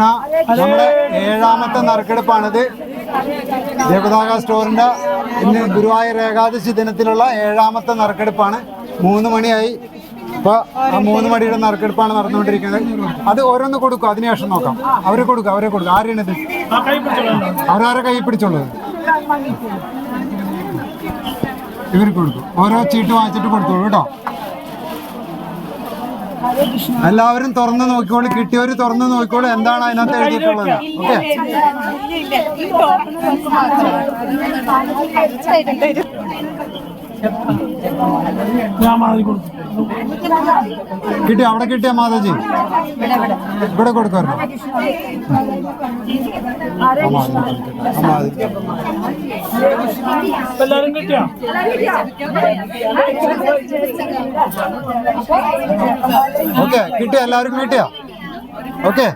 നമ്മുടെ ഏഴാമത്തെ നറുക്കെടുപ്പാണിത്. ദേവതാക സ്റ്റോറിന്റെ ഇന്ന് ഗുരുവായൂർ ഏകാദശി ദിനത്തിലുള്ള ഏഴാമത്തെ നറുക്കെടുപ്പാണ്. മൂന്ന് മണിയായി. ഇപ്പൊ ആ മൂന്ന് മണിയുടെ നറുക്കെടുപ്പാണ് നടന്നുകൊണ്ടിരിക്കുന്നത്. അത് ഓരോന്ന് കൊടുക്കും അതിനുശേഷം നോക്കാം. അവരെ കൊടുക്കും അവരെ കൊടുക്കും. ആരെയാണിത് അവരാരെ കൈ പിടിച്ചുള്ളത്? ഇവർക്ക് കൊടുക്കും ഓരോ ചീട്ട് വാങ്ങിച്ചിട്ട് കൊടുത്തോളൂ കേട്ടോ. എല്ലാവരും തുറന്നു നോക്കിക്കോളൂ കിട്ടിയവര് തുറന്നു നോക്കിക്കോളൂ എന്താണ് അതിനകത്ത് എഴുതിയിട്ടുള്ളത്? ഓക്കെ. കിട്ടിയോ? അവിടെ കിട്ടിയ മാതാജി? ഇവിടെ കൊടുക്കാറുണ്ട്? എല്ലാരും കിട്ടിയോ ഓക്കെ കിട്ടിയ? എല്ലാവർക്കും കിട്ടിയോ? ഓക്കെ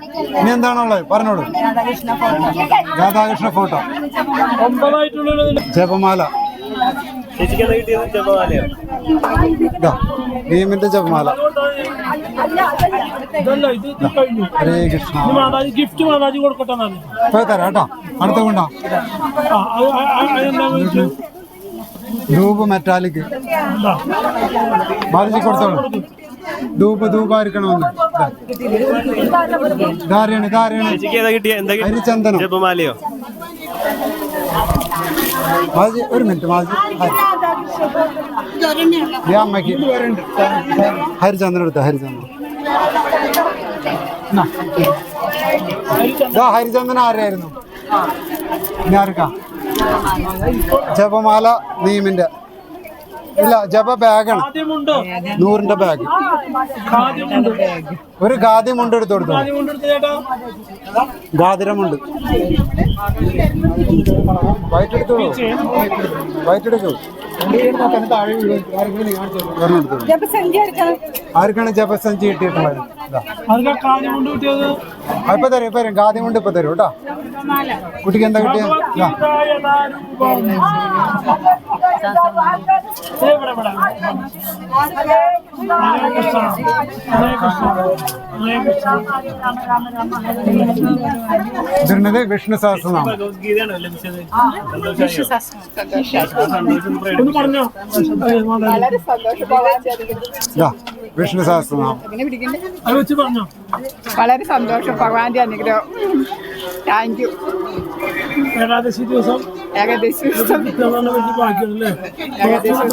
ഇനി എന്താണുള്ളത് പറഞ്ഞോളൂ. രാധാകൃഷ്ണ ഫോട്ടോ. ജപമാല. ചേച്ചിക്ക് കിട്ടിയത്? ജപമാലയോ? ഭീമിന്റെ ജപമാല. ഹരേ കൃഷ്ണ. ഗിഫ്റ്റ് മാതാജി കൊടുക്കട്ടെ ഇപ്പൊ തരാം കേട്ടോ. അടുത്ത കൊണ്ടോ? ധൂപ് മെറ്റാലിക് ബാലജി കൊടുത്തോളൂ. ധൂപ് ധൂപായിരിക്കണമെന്ന്. എന്താ കിട്ടിയ? ഹരിചന്ദനം? ജപമാലയോ? ബാലജി ഒരു മിനിറ്റ് മാജി ഈ അമ്മയ്ക്ക്. ഹരിചന്ദ്രൻ എടുത്ത ഹരിചന്ദ്രൻ. ഇതാ ഹരിചന്ദ്രൻ ആരായിരുന്നു? ഞാർക്കാ ജപമാല നീമിന്റെ. ഇല്ല ജപ ബാഗാണ്. നൂറിന്റെ ബാഗ്. ഒരു ഒരു ഖാദ്യമുണ്ട് എടുത്തു കൊടുത്തു? ആദ്യമുണ്ട് എടുത്ത് ചേട്ടാ? ആർക്കാണ് ജപസഞ്ചി കിട്ടിയിട്ടുള്ളത്? ഇപ്പൊ തരും ഇപ്പൊ തരും. ഗാദ്യം കൊണ്ട് ഇപ്പൊ തരും കേട്ടോ. കുട്ടിക്ക് എന്താ കിട്ടിയ? ഇതിരുന്നത് വിഷ്ണു സഹസ്രനാമം. വിഷ്ണു ഒന്ന് പറഞ്ഞോ. ഏ, മാതാജി. വിഷ്ണു സഹസ്രനാമം. അത് വെച്ച് പറഞ്ഞോ. വളരെ സന്തോഷം ഭഗവാന്റെ അനുഗ്രഹം താങ്ക് യു ഏകാദശി ദിവസം. ഏകദേശം കിട്ടുന്നതാണ് വലിയ ഭാഗ്യമല്ലേ ഏകദേശം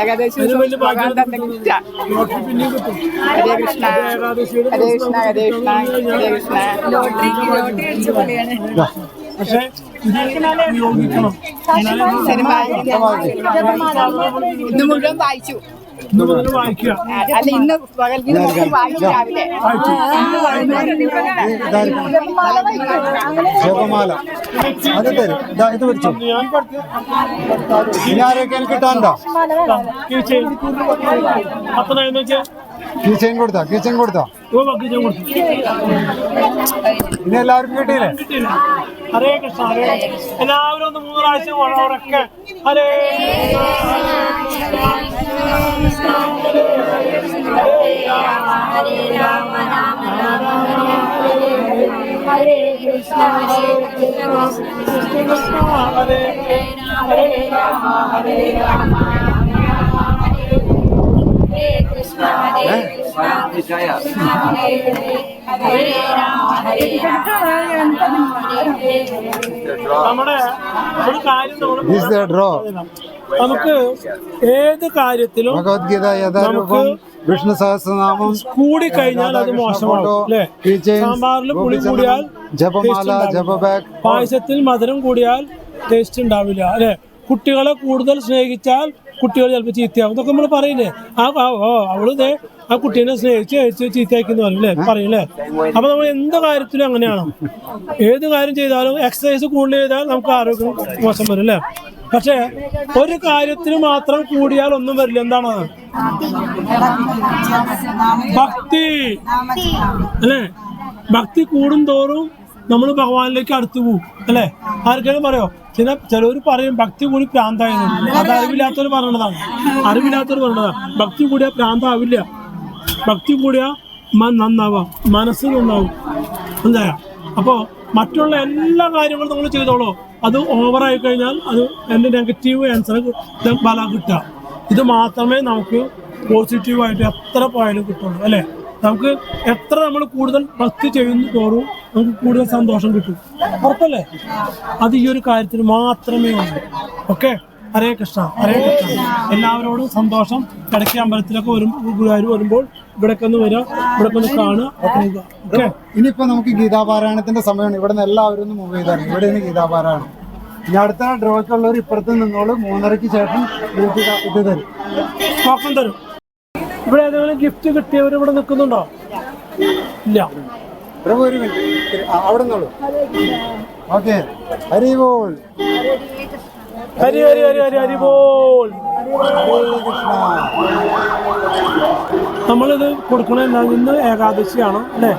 ഏകദേശം അതിന് വലിയ ഭഗവാൻ തന്നെ ഭാഗ്യം കിട്ടാ ലോട്ടറി പിന്നെയും കിട്ടും. ഹരേ കൃഷ്ണ. ഏകാദശിയുടെ ഹരേ കൃഷ്ണ ഹരേ കൃഷ്ണ ഹരേ കൃഷ്ണ. ഇതാ പക്ഷേ ഇന്ന് മുഴുവൻ വായിച്ചു അല്ല ഇന്ന് ഭഗവത്ഗീത മൊത്തം വായിച്ചു രാവിലെ അത് തരും ഇതാ ഇത് പഠിച്ച ഇനി ആരൊക്കെ കിട്ടാനുണ്ടോ കീച്ചെയിൻ പത്തനായെന്ന് വെച്ചാൽ കീച്ചൈൻ കൊടുത്താ കീച്ചൈൻ കൊടുത്താ ഇവ ഇനി എല്ലാവർക്കും കിട്ടിയില്ല ഹരേ കൃഷ്ണ ഹരേ. എല്ലാവരും ഒന്ന് മൂന്ന് പ്രാവശ്യം ഉറക്കെ ഹരേ ഹരേ കൃഷ്ണ. ഹരേ കൃഷ്ണ കൃഷ്ണ കൃഷ്ണ. ഹരേ ഹരേ രാമ ഹരേ രാമ. നമുക്ക് ഏത് കാര്യത്തിലും ഭഗവത്ഗീത യഥാരൂപം വിഷ്ണു സഹസ്രനാമം കൂടി കഴിഞ്ഞാൽ അത് മോശമാകും സാമ്പാറിൽ പുളി കൂടിയാൽ ജപമാല ജപബാഗ് പായസത്തിൽ മധുരം കൂടിയാൽ ടേസ്റ്റ് ഉണ്ടാവില്ല അല്ലെ? കുട്ടികളെ കൂടുതൽ സ്നേഹിച്ചാൽ കുട്ടികൾ ചിലപ്പോൾ ചീത്തയാവും. ഇതൊക്കെ നമ്മൾ പറയില്ലേ? ആ ഓ അവൾ ആ കുട്ടീനെ സ്നേഹിച്ച് അയച്ച് ചീത്തയാക്കിന്ന് പറയും അല്ലേ പറയില്ലേ? അപ്പൊ നമ്മൾ എന്ത് കാര്യത്തിലും അങ്ങനെയാണ്. ഏത് കാര്യം ചെയ്താലും എക്സസൈസ് കൂടുതൽ ചെയ്താൽ നമുക്ക് ആരോഗ്യം മോശം വരും അല്ലേ പക്ഷേ ഒരു കാര്യത്തിന് മാത്രം കൂടിയാൽ ഒന്നും വരില്ല. എന്താണ്? ഭക്തി. അല്ലേ? ഭക്തി കൂടും തോറും നമ്മൾ ഭഗവാനിലേക്ക് അടുത്തു പോകും അല്ലേ? ആർക്കെങ്കിലും പറയോ? ചില ചിലവർ പറയും ഭക്തി കൂടി പ്രാന്തായെന്ന്. അത് അറിവില്ലാത്തവർ പറഞ്ഞതാണ്. അറിവില്ലാത്തവർ പറഞ്ഞതാണ്. ഭക്തി കൂടിയ പ്രാന്താവില്ല. ഭക്തി കൂടിയ മൻ നന്നാവാം. മനസ്സ് നന്നാവും. എന്താ അപ്പോൾ മറ്റുള്ള എല്ലാ കാര്യങ്ങളും നമ്മൾ ചെയ്തോളൂ. അത് ഓവറായി കഴിഞ്ഞാൽ അത് എന്റെ നെഗറ്റീവ് ആൻസർ ബല കിട്ടുക. ഇത് മാത്രമേ നമുക്ക് പോസിറ്റീവായിട്ട് എത്ര പോയാലും കിട്ടുള്ളൂ അല്ലേ? നമുക്ക് എത്ര നമ്മൾ കൂടുതൽ ഭക്തി ചെയ്യുന്നു തോറും നമുക്ക് കൂടുതൽ സന്തോഷം കിട്ടും. ഉറപ്പല്ലേ? അത് ഈ ഒരു കാര്യത്തിൽ മാത്രമേ ഉള്ളൂ. ഓക്കെ ഹരേ കൃഷ്ണ ഹരേ കൃഷ്ണ. എല്ലാവരോടും സന്തോഷം. കിടക്കി അമ്പലത്തിലൊക്കെ വരുമ്പോൾ ഗുരുവായൂർ വരുമ്പോൾ ഇവിടേക്ക് ഒന്ന് വരിക ഇവിടെ ഒന്ന് കാണുക. ഓക്കെ ഇനിയിപ്പോ നമുക്ക് ഗീതാപാരായണത്തിന്റെ സമയമാണ്. ഇവിടെ നിന്ന് എല്ലാവരും ഒന്ന് മൂവ് ചെയ്താണ് നിന്ന് ഗീതാപാരായണം. ഇനി അടുത്ത ഡ്രോയ്ക്കുള്ളവർ ഇപ്പുറത്ത് നിന്നോളൂ. മൂന്നരയ്ക്ക് ശേഷം ഇത് തരും. ടോക്കൺ തരും. ഇവിടെ ഏതെങ്കിലും ഗിഫ്റ്റ് കിട്ടിയവർ ഇവിടെ നിൽക്കുന്നുണ്ടോ? ഇല്ല. പ്രഭു ഒരു മിനിറ്റ് ആ, അവിടെ നിന്നോളൂ. ഓക്കെ. ഹരി ബോൾ. ഹരി ഹരി ഹരി ഹരി ഹരി ബോൾ. നമ്മളിത് കൊടുക്കണ എന്താ ഇന്ന് ഏകാദശിയാണ് അല്ലേ?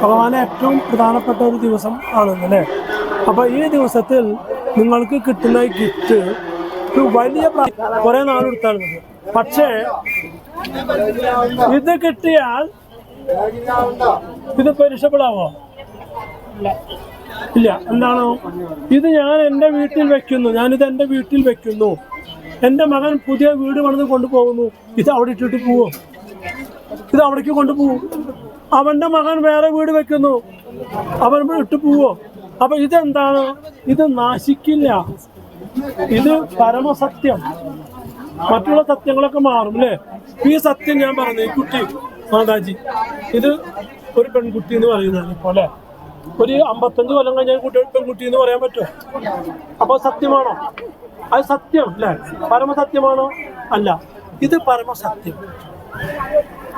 ഭഗവാന് ഏറ്റവും പ്രധാനപ്പെട്ട ഒരു ദിവസം ആണ് അല്ലേ? അപ്പൊ ഈ ദിവസത്തിൽ നിങ്ങൾക്ക് കിട്ടുന്ന ഗിഫ്റ്റ് ഒരു വലിയ കുറെ നാളെടുത്താണ് പക്ഷേ ഇത് കിട്ടിയാൽ ഇത് പെരിഷബിളാവോ ഇല്ല. എന്താണോ? ഇത് ഞാൻ എന്റെ വീട്ടിൽ വെക്കുന്നു. ഞാനിത് എന്റെ വീട്ടിൽ വെക്കുന്നു. എന്റെ മകൻ പുതിയ വീട് പണിത് കൊണ്ടുപോകുന്നു. ഇത് അവിടെ ഇട്ടിട്ട് പോവോ? ഇത് അവിടേക്ക് കൊണ്ടുപോകും അവന്റെ മകൻ വേറെ വീട് വെക്കുന്നു. അവൻ ഇട്ട് പോവോ? അപ്പൊ ഇതെന്താണ്? ഇത് നാശിക്കില്ല. ഇത് പരമസത്യം. മറ്റുള്ള സത്യങ്ങളൊക്കെ മാറും അല്ലേ? ഈ സത്യം ഞാൻ പറഞ്ഞു ഈ കുട്ടി മാതാജി ഇത് ഒരു പെൺകുട്ടി എന്ന് പറയുന്നത് പോലെ ഒരു അമ്പത്തഞ്ച് കൊല്ലം കഴിഞ്ഞാൽ കുട്ടി പെൺകുട്ടി എന്ന് പറയാൻ പറ്റുമോ? അപ്പൊ സത്യമാണോ? അത് സത്യം അല്ലേ? പരമസത്യമാണോ? അല്ല. ഇത് പരമസത്യം.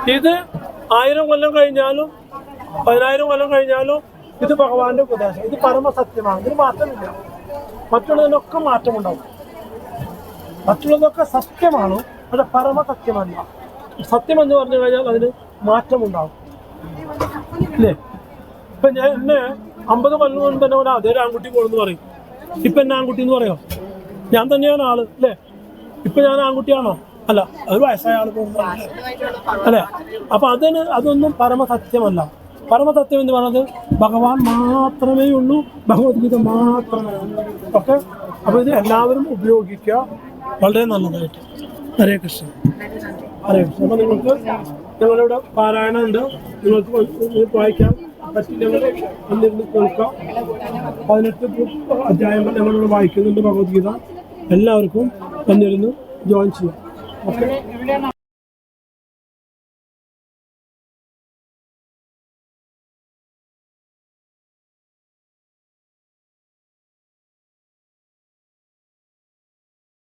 ഇത് ആയിരം കൊല്ലം കഴിഞ്ഞാലും പതിനായിരം കൊല്ലം കഴിഞ്ഞാലും ഇത് ഭഗവാന്റെ ഉപദേശം. ഇത് പരമസത്യമാണ്. ഇതിന് മാറ്റമില്ല. മറ്റുള്ളതിനൊക്കെ മാറ്റമുണ്ടാവും. മറ്റുള്ളതൊക്കെ സത്യമാണ്. പക്ഷെ പരമസത്യമല്ല സത്യം എന്ന് പറഞ്ഞു കഴിഞ്ഞാൽ അതിന് മാറ്റമുണ്ടാകും. അല്ലേ ഇപ്പൊ ഞാൻ എന്നെ അമ്പത് കൊല്ലം കൊണ്ട് തന്നെ ഒരു അതേ ആൺകുട്ടി പോണെന്ന് പറയും. ഇപ്പൊ എന്നെ ആൺകുട്ടി എന്ന് പറയോ? ഞാൻ തന്നെയാണ് ആൾ അല്ലേ ഇപ്പൊ ഞാൻ ആൺകുട്ടിയാണോ? അല്ല ഒരു വയസ്സായ ആൾ പോകുന്നതാണ് അല്ലേ? അപ്പൊ അതിന് അതൊന്നും പരമസത്യമല്ല പരമസത്യം എന്ന് പറയുന്നത് ഭഗവാൻ മാത്രമേ ഉള്ളൂ ഭഗവത്ഗീത മാത്രമേ ഉള്ളൂ. ഓക്കെ? അപ്പൊ ഇത് എല്ലാവരും ഉപയോഗിക്കുക. വളരെ നല്ലതായിട്ട്. ഹരേ കൃഷ്ണ. ഹരേ കൃഷ്ണ. അപ്പൊ നിങ്ങൾക്ക് ഞങ്ങളിവിടെ പാരായണം ഉണ്ട്. നിങ്ങൾക്ക് വായിക്കാം. പറ്റി പറ്റില്ലെങ്കിൽ വന്നിരുന്ന് കേൾക്കാം. പതിനെട്ട് അധ്യായങ്ങൾ ഞങ്ങളിവിടെ വായിക്കുന്നുണ്ട് ഭഗവത്ഗീത. എല്ലാവർക്കും വന്നിരുന്ന് ജോയിൻ ചെയ്യാം. ഓക്കെ